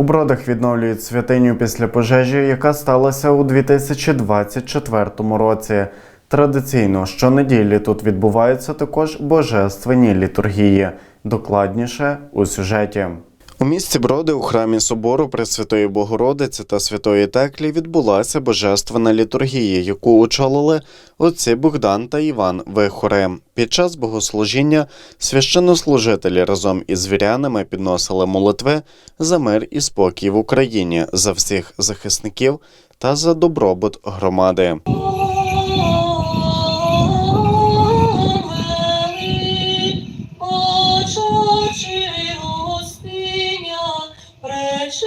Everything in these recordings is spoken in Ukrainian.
У бродах відновлюють святиню після пожежі, яка сталася у 2024 році. Традиційно щонеділі тут відбуваються також божественні літургії. Докладніше у сюжеті. У місті Броди у храмі собору Пресвятої Богородиці та Святої Теклі відбулася божественна літургія, яку очолили отці Богдан та Іван Вихори. Під час богослужіння священнослужителі разом із вірянами підносили молитви за мир і спокій в Україні, за всіх захисників та за добробут громади. 是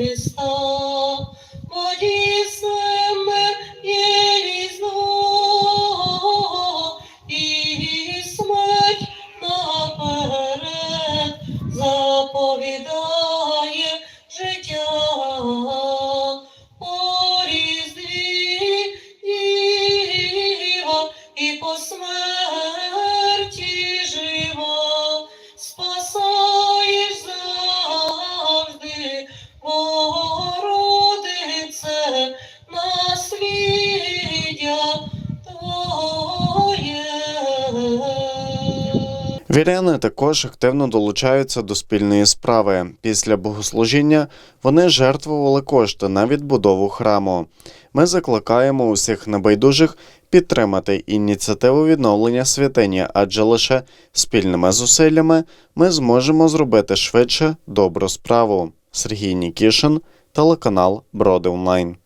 His all. Віряни також активно долучаються до спільної справи. Після богослужіння вони жертвували кошти на відбудову храму. Ми закликаємо усіх небайдужих підтримати ініціативу відновлення святині, адже лише спільними зусиллями ми зможемо зробити швидше добру справу. Сергій Нікішин, телеканал Броди Онлайн.